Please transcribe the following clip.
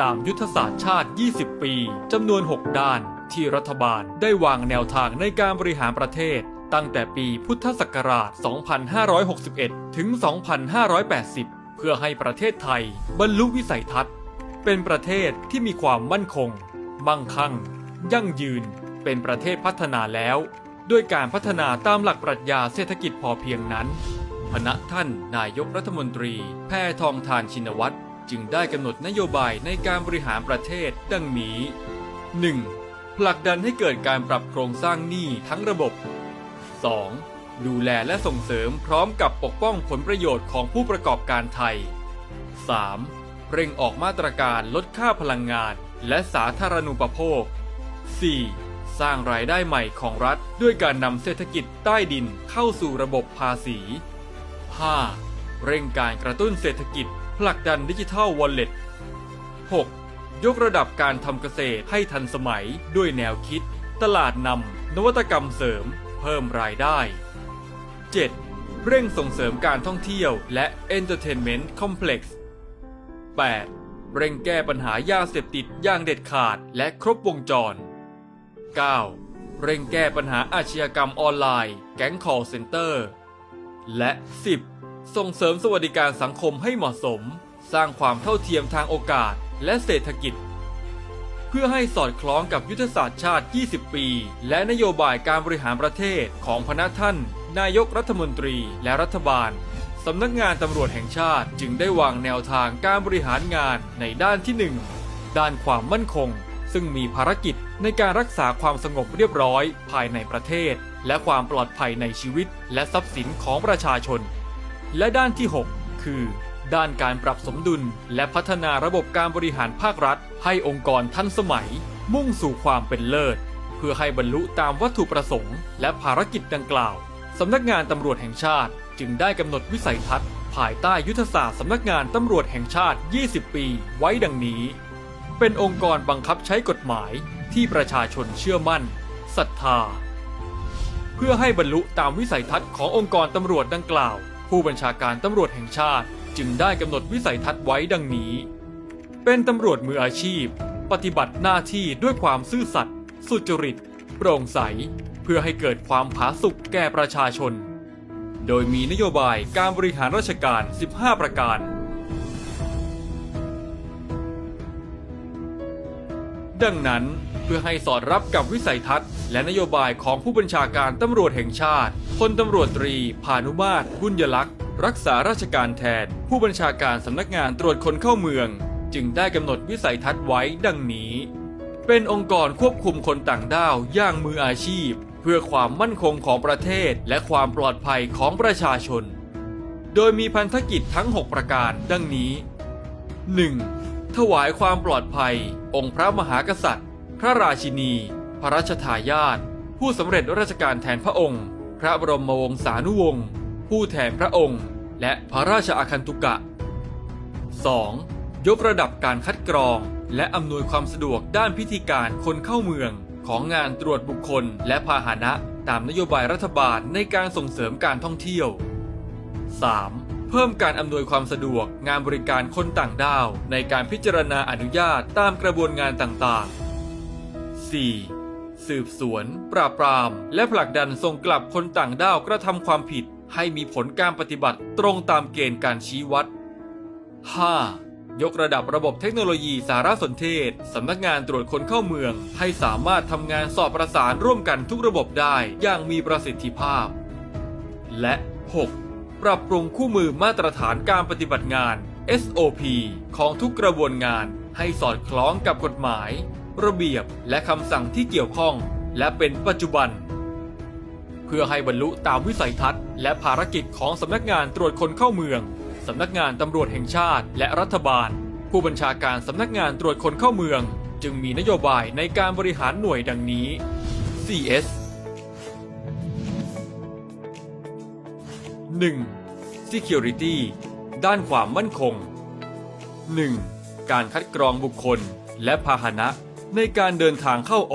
ตามยุทธศาสตร์ชาติ 20 ปีจำนวน 6 ด้าน ที่รัฐบาลได้วางแนวทางในการบริหารประเทศ ตั้งแต่ปีพุทธศักราช 2561 ถึง 2580 เพื่อให้ประเทศไทย บรรลุวิสัยทัศน์ เป็นประเทศที่มีความมั่นคง มั่งคั่ง ยั่งยืน เป็นประเทศพัฒนาแล้วด้วยการพัฒนาตามหลักปรัชญาเศรษฐกิจพอเพียงนั้นพณะท่านนายกรัฐมนตรี แพทองทานชินวัตร จึงได้กำหนดนโยบายในการบริหารประเทศดังนี้ 1. ผลักดันให้เกิดการปรับโครงสร้างหนี้ทั้งระบบ 2. ดูแลและส่งเสริมพร้อมกับปกป้องผลประโยชน์ของผู้ประกอบการไทย 3. เร่งออกมาตรการลดค่าพลังงานและสาธารณูปโภค 4. สร้างรายได้ใหม่ของรัฐด้วยการนำเศรษฐกิจใต้ดินเข้าสู่ระบบภาษี 5. เร่งการกระตุ้นเศรษฐกิจ ผลักดันดิจิทัลวอลเล็ต 6. ยกระดับการทำเกษตรให้ทันสมัยด้วยแนวคิด ตลาดนำนวัตกรรมเสริม เพิ่มรายได้ 7. เร่งส่งเสริมการท่องเที่ยวและ Entertainment Complex 8. เร่งแก้ปัญหายาเสพติดอย่างเด็ดขาดและครบวงจร 9. เร่งแก้ปัญหาอาชญากรรมออนไลน์ แก๊ง call center และ 10. ส่งเสริมสวัสดิการสังคมให้เหมาะสม สร้างความเท่าเทียมทางโอกาสและเศรษฐกิจ เพื่อให้สอดคล้องกับยุทธศาสตร์ชาติ 20 ปี และนโยบายการบริหารประเทศของพนักท่าน นายกรัฐมนตรีและรัฐบาลสำนักงานตำรวจแห่งชาติจึงได้วางแนวทางการบริหารงานในด้านที่ 1 ด้านความมั่นคง ซึ่งมีภารกิจในการรักษาความสงบเรียบร้อยภายในประเทศ และความปลอดภัยในชีวิตและทรัพย์สินของประชาชน และด้านที่ 6 คือ ด้านการปรับสมดุล และพัฒนาระบบการบริหารภาครัฐ ให้องค์กรทันสมัย มุ่งสู่ความเป็นเลิศ เพื่อให้บรรลุตามวัตถุประสงค์ และภารกิจดังกล่าวสำนักงานตำรวจแห่งชาติ จึงได้กำหนดวิสัยทัศน์ ภายใต้ยุทธศาสตร์สำนักงานตำรวจแห่งชาติ 20 ปี ไว้ดังนี้ เป็นองค์กรบังคับใช้กฎหมายที่ประชาชนเชื่อมั่นศรัทธา เพื่อให้บรรลุตามวิสัยทัศน์ขององค์กรตำรวจดังกล่าว ผู้บัญชาการตำรวจแห่งชาติจึงได้กำหนดวิสัยทัศน์ไว้ดังนี้ เป็นตำรวจมืออาชีพ ปฏิบัติหน้าที่ด้วยความซื่อสัตย์สุจริต โปร่งใส เพื่อให้เกิดความผาสุกแก่ประชาชน โดยมีนโยบายการบริหารราชการ 15 ประการ ดังนั้นเพื่อให้สอดรับกับวิสัยทัศน์ และนโยบายของผู้บัญชาการตำรวจแห่งชาติพลตำรวจตรีพานุมาตรบุญยลักษณ์ รักษาราชการแทน ผู้บัญชาการสำนักงานตรวจคนเข้าเมือง จึงได้กำหนดวิสัยทัศน์ไว้ดังนี้ เป็นองค์กรควบคุมคนต่างด้าวอย่างมืออาชีพ เพื่อความมั่นคงของประเทศและความปลอดภัยของประชาชน โดยมีพันธกิจทั้ง 6 ประการ ดังนี้ 1. ถวายความปลอดภัย องค์พระมหากษัตริย์ พระราชินี พระราชทายาทผู้สำเร็จราชการแทนพระองค์ พระบรมวงศานุวงศ์ผู้แทนพระองค์ และพระราชอาคันตุกะ 2. ยกระดับการคัดกรอง และอำนวยความสะดวกด้านพิธีการคนเข้าเมือง ของงานตรวจบุคคลและพาหนะตามนโยบายรัฐบาลในการส่งเสริมการท่องเที่ยว 3. เพิ่มการอำนวยความสะดวกงานบริการคนต่างด้าว ในการพิจารณาอนุญาตตามกระบวนงานต่างๆ 4. สืบสวน ปราบปราม และผลักดันส่งกลับคนต่างด้าวกระทำความผิด ให้มีผลการปฏิบัติตรงตามเกณฑ์การชี้วัด 5. ยกระดับระบบเทคโนโลยีสารสนเทศ สำนักงานตรวจคนเข้าเมือง ให้สามารถทำงานสอบประสานร่วมกันทุกระบบได้อย่างมีประสิทธิภาพ และ 6. ปรับปรุงคู่มือมาตรฐานการปฏิบัติงาน SOP ของทุกกระบวนงานให้สอดคล้องกับกฎหมาย ระเบียบและคำสั่งที่เกี่ยวข้อง และเป็นปัจจุบัน เพื่อให้บรรลุตามวิสัยทัศน์ และภารกิจของสำนักงานตรวจคนเข้าเมืองสำนักงานตำรวจแห่งชาติ และรัฐบาล ผู้บัญชาการสำนักงานตรวจคนเข้าเมือง จึงมีนโยบายในการบริหารหน่วยดังนี้ CS 1. Security ด้านความมั่นคง 1. การคัดกรองบุคคลและพาหนะในการเดินทางเข้าออก